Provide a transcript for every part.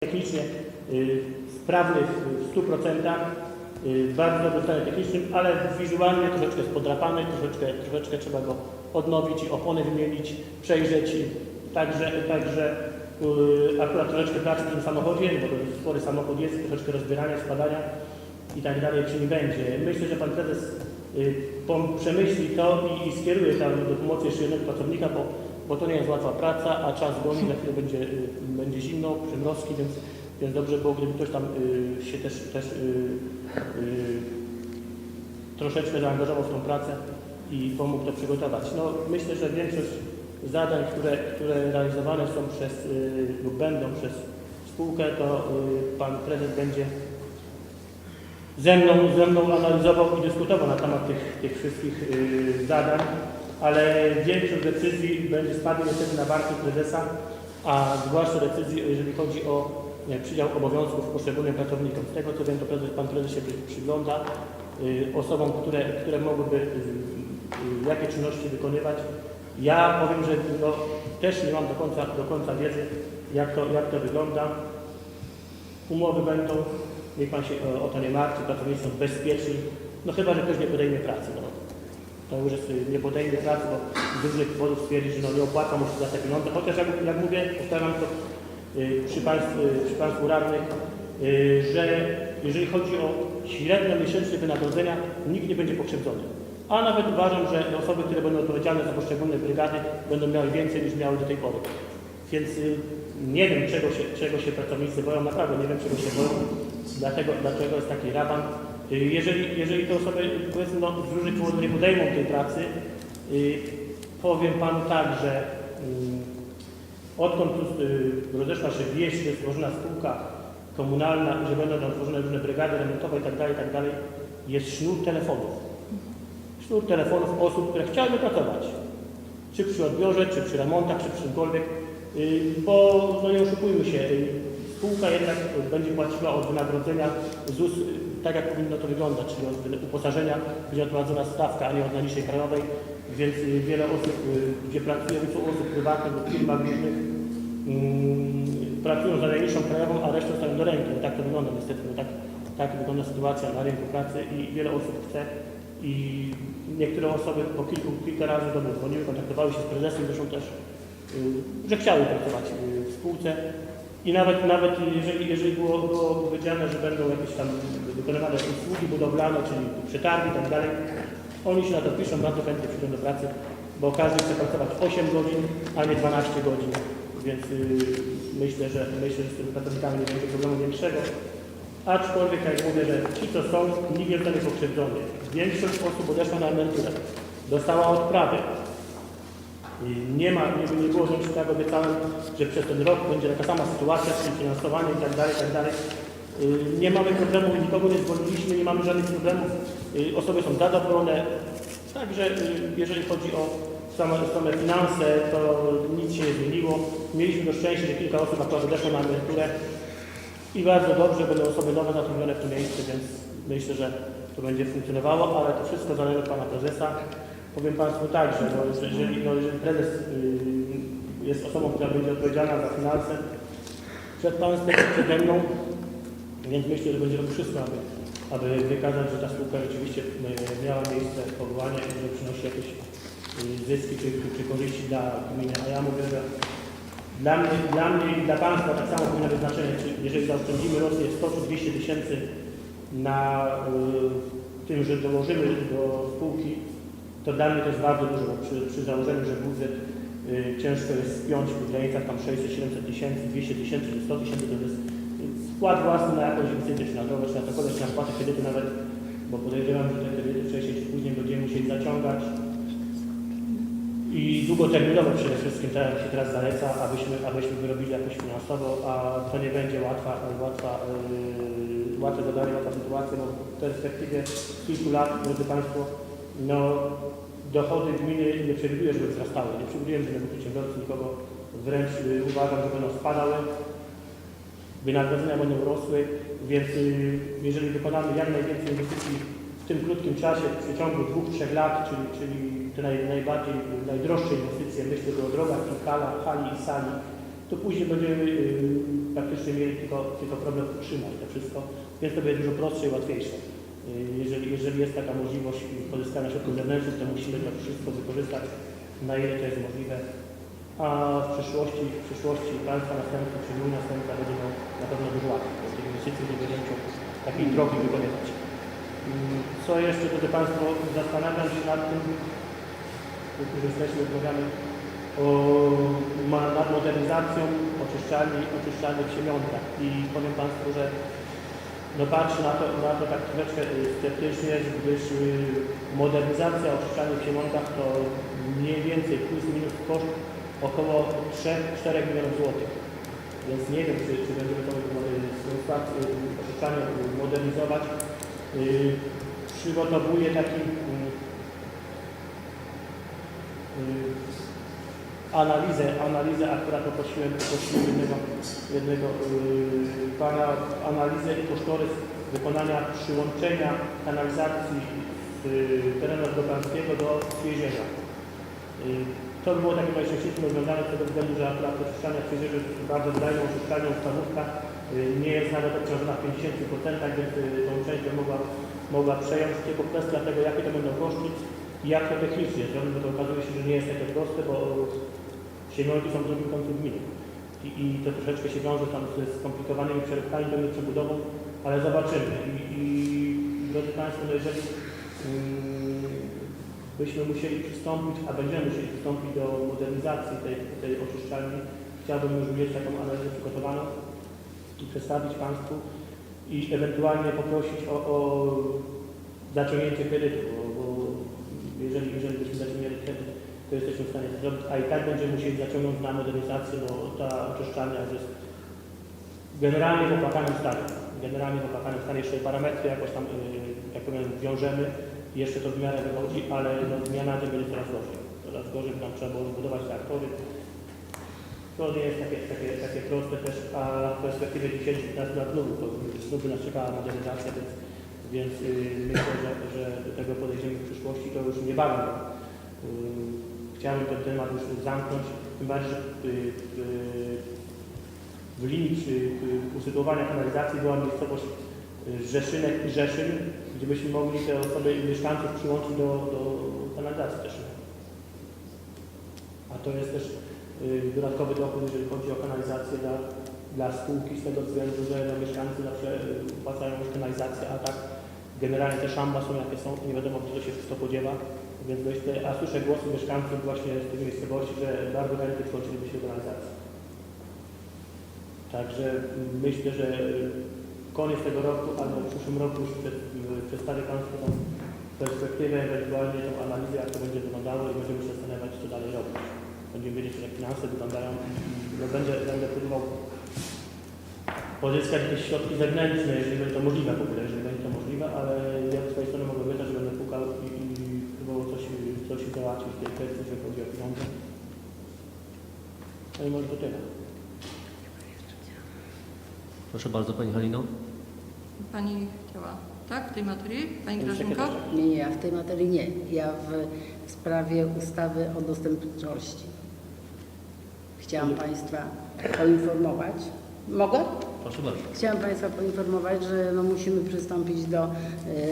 technicznie y, sprawny w- w 100%, y, bardzo dobrym stanie technicznym, ale wizualnie troszeczkę jest podrapany, troszeczkę, troszeczkę trzeba go odnowić opony wymienić, przejrzeć. i Także, także y, akurat troszeczkę pracy w tym samochodzie, bo to spory samochód jest, troszeczkę rozbierania, składania i tak dalej, czy nie będzie. Myślę, że Pan Prezes przemyśli to i, i skieruje tam do pomocy jeszcze jednego pracownika, bo, bo to nie jest łatwa praca, a czas goni, na chwilę będzie, y, będzie zimno, przymrozki, więc, więc dobrze było, gdyby ktoś tam y, się też, też y, troszeczkę zaangażował w tą pracę i pomógł to przygotować. No, myślę, że większość zadań, które, które realizowane są przez lub będą przez spółkę, to Pan Prezes będzie ze mną, ze mną analizował i dyskutował na temat tych, tych wszystkich zadań, ale większość decyzji będzie spadła niestety na barki prezesa, a zwłaszcza decyzji, jeżeli chodzi o przydział obowiązków poszczególnym pracownikom. Z tego co wiem, to prezes, pan prezes się przy- przygląda y, osobom, które, które mogłyby y, y, jakie czynności wykonywać. Ja powiem, że no, też nie mam do końca, do końca wiedzy, jak to, jak to wygląda. Umowy będą, niech Pan się o, o to nie martwi, pracownicy są bezpieczni, no chyba, że ktoś nie podejmie pracy. No. To już jest, y, nie podejmie pracy, bo z różnych powodów stwierdzi, że no, nie opłaca mu się za te pieniądze. Chociaż jak, jak mówię, powtarzam to y, przy, państwu, y, przy Państwu radnych, że jeżeli chodzi o średnie miesięczne wynagrodzenia, nikt nie będzie pokrzywdzony. A nawet uważam, że osoby, które będą odpowiedzialne za poszczególne brygady, będą miały więcej niż miały do tej pory. Więc nie wiem, czego się, czego się pracownicy boją, naprawdę nie wiem, czego się boją, dlatego, dlaczego jest taki raban. Y, Jeżeli, jeżeli te osoby, powiedzmy, no, z różnych powodów nie podejmą tej pracy, y, powiem Panu tak, że y, odkąd y, rozeszła się wieść, że jest tworzona spółka komunalna że będą tam tworzone różne brygady remontowe itd., itd., jest sznur telefonów. Sznur telefonów osób, które chciałyby pracować czy przy odbiorze, czy przy remontach, czy przy czymkolwiek, bo no nie oszukujmy się, spółka jednak będzie płaciła od wynagrodzenia ZUS y, tak jak powinno to wyglądać, czyli od uposażenia będzie odprowadzona stawka, a nie od najniższej krajowej, więc y, wiele osób, y, gdzie pracuje wielu osób prywatnych lub firmach różnych, mm, pracują za najniższą krajową, a resztę stają do ręki. Tak to wygląda niestety, tak, tak wygląda sytuacja na rynku pracy i wiele osób chce i niektóre osoby po kilku, kilka razy do mnie dzwoniły, kontaktowały się z prezesem, zresztą też, że chciały pracować w spółce. I nawet, nawet jeżeli, jeżeli było, było powiedziane, że będą jakieś tam wykonywane usługi budowlane, czyli przetargi i tak dalej, oni się na to piszą, bardzo chętnie przyjdą do pracy, bo każdy chce pracować 8 godzin, a nie 12 godzin, więc y, myślę, że myślę, że z tymi pracownikami nie będzie problemu większego. Aczkolwiek, jak mówię, że ci, co są, nikt nie zostanie pokrzywdzony. Większość osób odeszła na emeryturę, dostała odprawy. Nie ma, nie, nie było rzeczy, tak obiecałem, że przez ten rok będzie taka sama sytuacja, czyli finansowanie i tak dalej, i tak dalej. Y, Nie mamy problemu, nikogo nie zwolniliśmy, nie mamy żadnych problemów. Y, Osoby są zadowolone. Także y, jeżeli chodzi o same, same finanse, to nic się nie zmieniło. Mieliśmy do szczęścia, że kilka osób akurat odeszło na emeryturę i bardzo dobrze, będą osoby nowe zatrudnione w tym miejscu, więc myślę, że to będzie funkcjonowało, ale to wszystko zależy od Pana Prezesa. Powiem Państwu tak, że no, jeżeli, no, jeżeli Prezes y, jest osobą, która będzie odpowiedzialna za finanse przed Państwem, przede mną, więc myślę, że będzie robił wszystko, aby, aby wykazać, że ta spółka rzeczywiście y, miała miejsce powołania i że przynosi jakieś y, zyski czy, czy korzyści dla gminy. A ja mówię, że dla mnie, dla mnie i dla Państwa tak samo powinno być znaczenie, czy jeżeli zaoszczędzimy rocznie 100 czy 200 tysięcy na y, tym, że dołożymy do spółki, to dla mnie to jest bardzo dużo, bo przy, przy założeniu, że budżet y, ciężko jest spiąć w granicach tam 600-700 tysięcy, 200 tysięcy czy 100 tysięcy, to jest wkład własny na jakąś inwestycję, czy na drogę, czy na cokolwiek, czy na spłatę kredytu nawet, bo podejrzewam, że te kredyty wcześniej czy później będziemy musieli zaciągać. I długoterminowo przede wszystkim, tak się teraz zaleca, abyśmy, abyśmy wyrobili jakoś finansowo, a to nie będzie łatwa, łatwa, yy, łatwe zadanie, łatwa sytuacja, bo w perspektywie kilku lat, drodzy Państwo, no, dochody gminy nie przewiduję, żeby wzrastały. Nie przewiduję, że będą przedsiębiorcy nikogo, wręcz yy, uważam, że będą spadały, wynagrodzenia będą rosły, więc yy, jeżeli wykonamy jak najwięcej inwestycji w tym krótkim czasie, w przeciągu dwóch, trzech lat, czyli, czyli te naj, najbardziej, najdroższe inwestycje, myślę tu o drogach halach, hali i sali, to później będziemy yy, praktycznie mieli tylko, tylko problem utrzymać to wszystko, więc to będzie dużo prostsze i łatwiejsze. Jeżeli, jest taka możliwość pozyskania środków zewnętrznych, to musimy to wszystko wykorzystać na ile to jest możliwe. A w przyszłości, w przyszłości państwa następcy, czy mój następca będzie miał na pewno dużo łatwiej, bo tych inwestycji nie będzie musiał takiej drogi wykonywać. Mm, Co jeszcze, drodzy Państwo, zastanawiam się nad tym, już jesteśmy, rozmawiamy o, nad modernizacją oczyszczalni, w Siemionkach i powiem Państwu, że no patrzę na to, na to tak troszeczkę y, sceptycznie, gdyż y, modernizacja oczyszczalni w Siemionkach to mniej więcej plus minus koszt około 3-4 milionów złotych. Więc nie wiem, czy, czy będziemy tą y, oczyszczalnię modernizować. Przygotowuję taki y, y, analizę, analizę akurat poprosiłem, poprosiłem jednego, jednego yy, pana analizę i kosztorys wykonania przyłączenia kanalizacji yy, terenu Dobranieckiego do Świeżenia. Yy, to by było takie najczęściejsze rozwiązanie z tego względu, że akurat oczyszczania w jest bardzo wydajną oczyszczalnią stawówka yy, nie jest nawet obciążona w 50%, więc yy, tą część mogła, mogła przejąć, tylko kwestia tego, jakie to będą koszty i jak to technicznie to okazuje się, że nie jest takie proste, bo Siemiolki są drugim końcu gminy. I, I to troszeczkę się wiąże tam ze skomplikowanymi przeróbkami, pewnie przebudową, ale zobaczymy. I, i drodzy Państwo, no jeżeli byśmy musieli przystąpić, a będziemy musieli przystąpić do modernizacji tej, tej oczyszczalni, chciałbym już mieć taką analizę przygotowaną i przedstawić Państwu i ewentualnie poprosić o, o zaciągnięcie kredytu, bo, bo jeżeli, jeżeli byśmy zaciągnęli kredyt, to jesteśmy w stanie to zrobić, a i tak będziemy musieli zaciągnąć na modernizację, bo ta oczyszczalnia jest generalnie w opłakanym stanie. Generalnie w opłakanym stanie jeszcze parametry jakoś tam, yy, jak powiem, wiążemy i jeszcze to w miarę wychodzi, ale no, zmiana tym będzie coraz gorzej. Coraz gorzej, tam trzeba było zbudować reaktory. To nie jest takie, takie, takie proste też, a w perspektywie 10-15 lat znów, to znów by nas czekała modernizacja, więc, więc yy, myślę, że, że do tego podejdziemy w przyszłości, to już niebawem. Yy, Chciałem ten temat już zamknąć, tym bardziej, że yy, yy, w linii yy, usytuowania kanalizacji była miejscowość Rzeszynek i Rzeszyn, gdzie byśmy mogli te osoby i mieszkańców przyłączyć do, do kanalizacji też. A to jest też dodatkowy dochód, jeżeli chodzi o kanalizację dla, dla spółki, z tego względu, że no, mieszkańcy zawsze yy, płacają już kanalizację, a tak generalnie te szamba są jakie są, nie wiadomo gdzie to się wszystko podziewa. Więc te, a słyszę głosy mieszkańców właśnie z tej miejscowości, że bardzo chętnie przyłączyliby się do realizacji. Także myślę, że koniec tego roku albo w przyszłym roku już przed, y, przedstawię Państwu tą perspektywę, ewentualnie tą analizę, jak to będzie wyglądało i będziemy się zastanawiać, co dalej robić. Będziemy wiedzieć, jak finanse wyglądają no, będę, będę próbował pozyskać jakieś środki zewnętrzne, jeżeli będzie to możliwe w ogóle, jeżeli będzie to możliwe, ale ja z swojej strony mogę obiecać, że będę pukał i, i próbował coś, w tej kwestii, jeżeli chodzi o pieniądze. No i może to tyle. Proszę bardzo, Pani Halino. Pani chciała, tak, w tej materii? Pani sekretarz. Nie, nie, ja w tej materii nie. Ja w, w sprawie ustawy o dostępności. Chciałam Państwa poinformować. Mogę? Proszę bardzo. Chciałam Państwa poinformować, że no musimy przystąpić do e,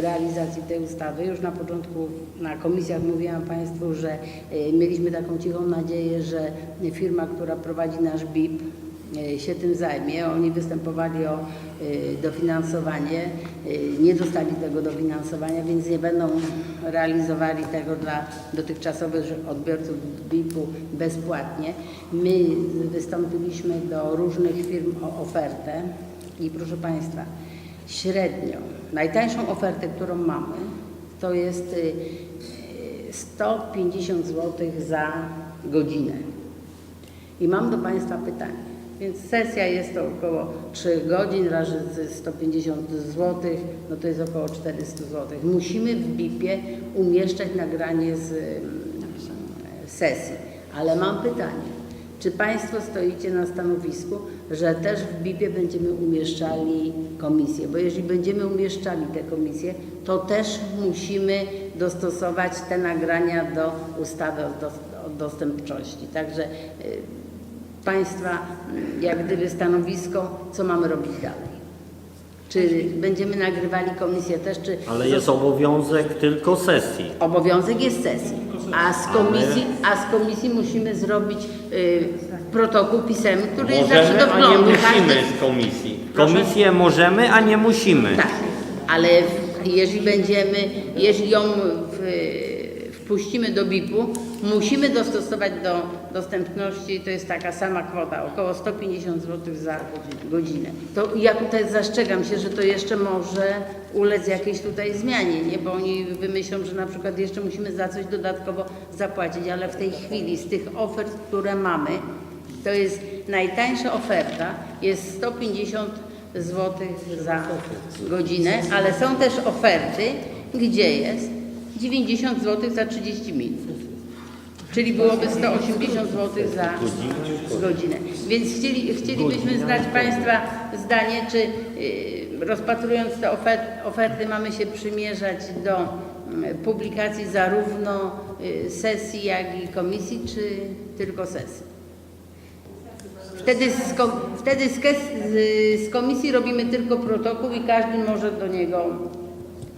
realizacji tej ustawy. Już na początku na komisjach mówiłam Państwu, że e, mieliśmy taką cichą nadzieję, że firma, która prowadzi nasz BIP się tym zajmie. Oni występowali o e, dofinansowanie, e, nie dostali tego dofinansowania, więc nie będą realizowali tego dla dotychczasowych odbiorców BIP-u bezpłatnie. My wystąpiliśmy do różnych firm o ofertę i proszę Państwa, średnio, najtańszą ofertę, którą mamy, to jest y, y, 150 zł za godzinę. I mam do Państwa pytanie. Więc sesja jest to około 3 godzin razy 150 zł, no to jest około 400 zł. Musimy w BIP-ie umieszczać nagranie z ym, sesji. Ale mam pytanie. Czy Państwo stoicie na stanowisku, że też w BIP-ie będziemy umieszczali komisję? Bo jeżeli będziemy umieszczali te komisje, to też musimy dostosować te nagrania do ustawy o dostępności. Także y, Państwa mm, jak gdyby stanowisko, co mamy robić dalej. Czy będziemy nagrywali komisję też, czy Ale jest obowiązek tylko sesji. obowiązek jest sesji, a z komisji, a z komisji musimy zrobić y, protokół pisemny, który jest zawsze Możemy, do a nie wglądu. musimy z komisji. Proszę? Komisję możemy, a nie musimy. Tak, ale w- jeżeli będziemy, jeżeli ją w, wpuścimy do BIP-u, musimy dostosować do dostępności, to jest taka sama kwota, około 150 zł za godzinę. To ja tutaj zastrzegam się, że to jeszcze może ulec jakiejś tutaj zmianie, nie? bo oni wymyślą, że na przykład jeszcze musimy za coś dodatkowo zapłacić, ale w tej chwili z tych ofert, które mamy, to jest najtańsza oferta, jest 150 zł za godzinę, ale są też oferty, gdzie jest 90 zł za 30 minut. Czyli byłoby 180 zł za godzinę. Więc chcieli, chcielibyśmy znać Państwa zdanie, czy y, rozpatrując te oferty, oferty mamy się przymierzać do mm, publikacji zarówno y, sesji, jak i komisji, czy tylko sesji. Wtedy, z, wtedy z, z, z komisji robimy tylko protokół i każdy może do niego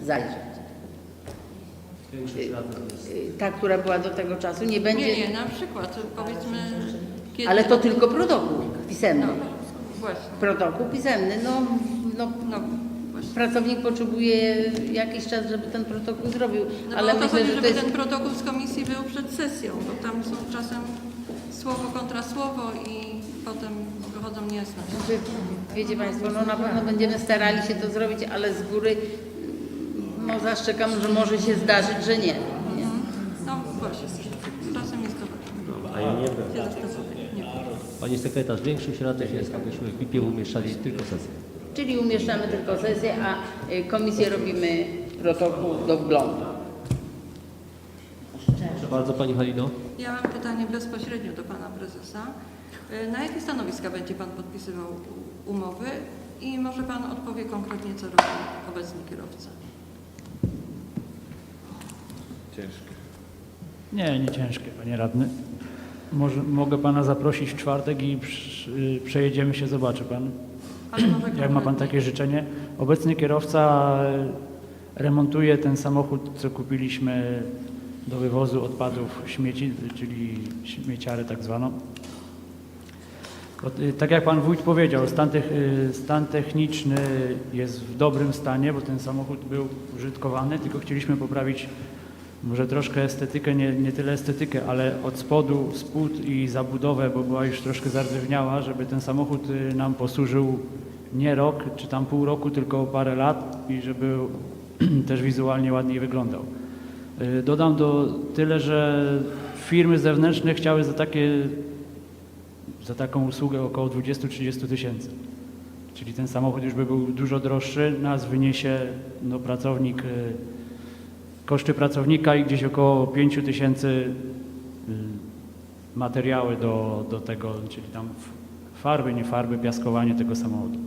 zajrzeć. Większość jest. Y, Ta, która była do tego czasu, nie będzie. Nie, nie, na przykład powiedzmy kiedy... Ale to tylko protokół pisemny. No, właśnie. Protokół pisemny. No, no, No, właśnie. pracownik potrzebuje jakiś czas, żeby ten protokół zrobił. No ale ale o to myślę, chodzi, że to żeby jest. ten protokół z komisji był przed sesją, bo tam są czasem słowo kontra słowo i potem wychodzą niejasności. Znaczy, Wiecie Państwo, no na pewno będziemy starali się to zrobić, ale z góry no, zastrzegam, że może się zdarzyć, że nie. nie? No właśnie, czasem jest to ważne. A ja nie wiem. Pani sekretarz, większość radnych jest, abyśmy w BIP-ie umieszczali tylko sesję. Czyli umieszczamy tylko sesję, a y, komisję robimy protokół do wglądu. Proszę bardzo Pani Halino. Ja mam pytanie bezpośrednio do Pana Prezesa. Y, Na jakie stanowiska będzie Pan podpisywał umowy i może Pan odpowie konkretnie, co robi obecny kierowca? Nie, nie ciężkie, panie radny. Może, mogę pana zaprosić w czwartek i przy, przejedziemy się, zobaczy pan. Ale może Jak ma pan takie życzenie. Obecny kierowca y, remontuje ten samochód, co kupiliśmy do wywozu odpadów śmieci, czyli śmieciarę tak zwaną. Y, Tak jak pan wójt powiedział, stan, y, stan techniczny jest w dobrym stanie, bo ten samochód był użytkowany, tylko chcieliśmy poprawić może troszkę estetykę, nie, nie tyle estetykę, ale od spodu, spód i zabudowę, bo była już troszkę zardzewieniała, żeby ten samochód y, nam posłużył nie rok, czy tam pół roku, tylko parę lat i żeby też wizualnie ładniej wyglądał. Y, Dodam do tyle, że firmy zewnętrzne chciały za takie za taką usługę około 20-30 tysięcy. Czyli ten samochód już by był dużo droższy, nas wyniesie no, pracownik, y, koszty pracownika i gdzieś około 5 tysięcy y, materiały do, do tego, czyli tam farby, nie farby, piaskowanie tego samochodu.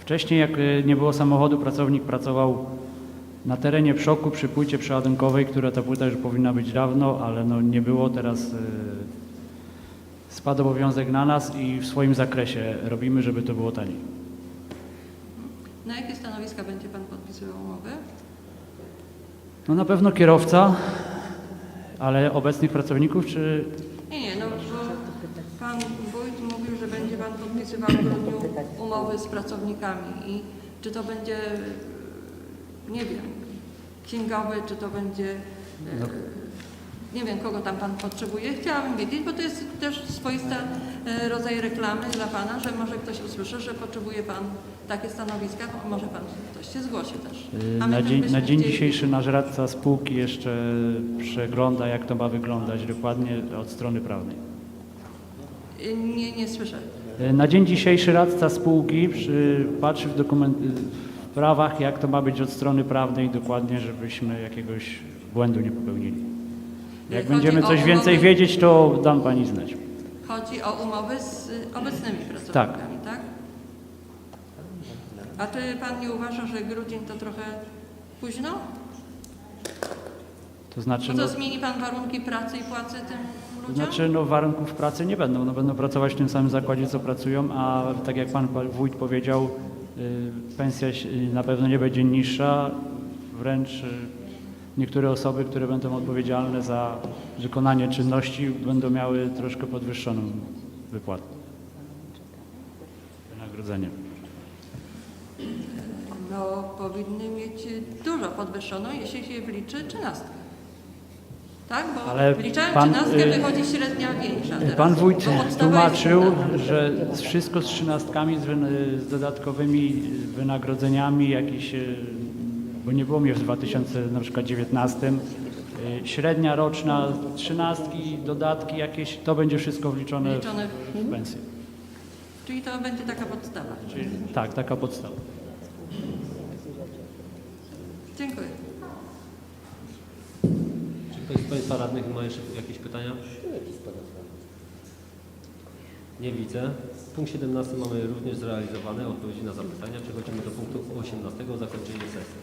Wcześniej jak y, nie było samochodu, pracownik pracował na terenie przoku przy płycie przeładunkowej, która ta płyta już powinna być dawno, ale no nie było. Teraz y, spadł obowiązek na nas i w swoim zakresie robimy, żeby to było taniej. Na jakie stanowiska będzie Pan podpisywał umowy? No na pewno kierowca, ale obecnych pracowników, czy Nie, nie, no bo Pan Wójt mówił, że będzie Pan podpisywał w grudniu umowy z pracownikami i czy to będzie, nie wiem, księgowy, czy to będzie, e, nie wiem, kogo tam Pan potrzebuje. Chciałabym wiedzieć, bo to jest też swoista e, rodzaj reklamy dla Pana, że może ktoś usłyszy, że potrzebuje Pan takie stanowiska, może Pan ktoś się zgłosi też. my na dzień, na dzień dzisiejszy nasz radca spółki jeszcze przegląda, jak to ma wyglądać dokładnie od strony prawnej. Y, Nie, nie słyszę. Na dzień dzisiejszy radca spółki przy, patrzy w, dokument, w prawach, jak to ma być od strony prawnej dokładnie, żebyśmy jakiegoś błędu nie popełnili. Jak Chodzi będziemy o coś więcej umowy- wiedzieć, to dam pani znać. Chodzi o umowy z y, obecnymi pracownikami, tak? A czy pan nie uważa, że grudzień to trochę późno? To znaczy, No no, to zmieni Pan warunki pracy i płacy tym to ludziom? znaczy no, warunków pracy nie będą. No, będą pracować w tym samym zakładzie, co pracują, a tak jak pan pa- wójt powiedział, y, pensja się- y, na pewno nie będzie niższa. Wręcz y, niektóre osoby, które będą odpowiedzialne za wykonanie czynności, będą miały troszkę podwyższoną wypłatę. Wynagrodzenie. No powinny mieć dużo podwyższoną, jeśli się wliczy trzynastkę. Tak? Bo Ale wliczałem pan, trzynastkę, y, wychodzi średnia większa teraz. Pan wójt tłumaczył, że wszystko z trzynastkami, z, dodatkowymi wynagrodzeniami, jakieś, bo nie było mnie w 2019, e, średnia roczna trzynastki, dodatki jakieś, to będzie wszystko wliczone Wliczone w- w pensję. Czyli to będzie taka podstawa. Czyli tak, taka podstawa. Dziękuję. Czy ktoś z Państwa radnych ma jeszcze jakieś pytania? Nie widzę. Punkt 17 mamy również zrealizowane. Odpowiedzi na zapytania. Przechodzimy do punktu 18. Zakończenie sesji.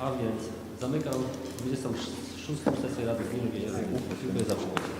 A więc zamykam 26. sesję Rady Gminy. Dziękuję za przybycie.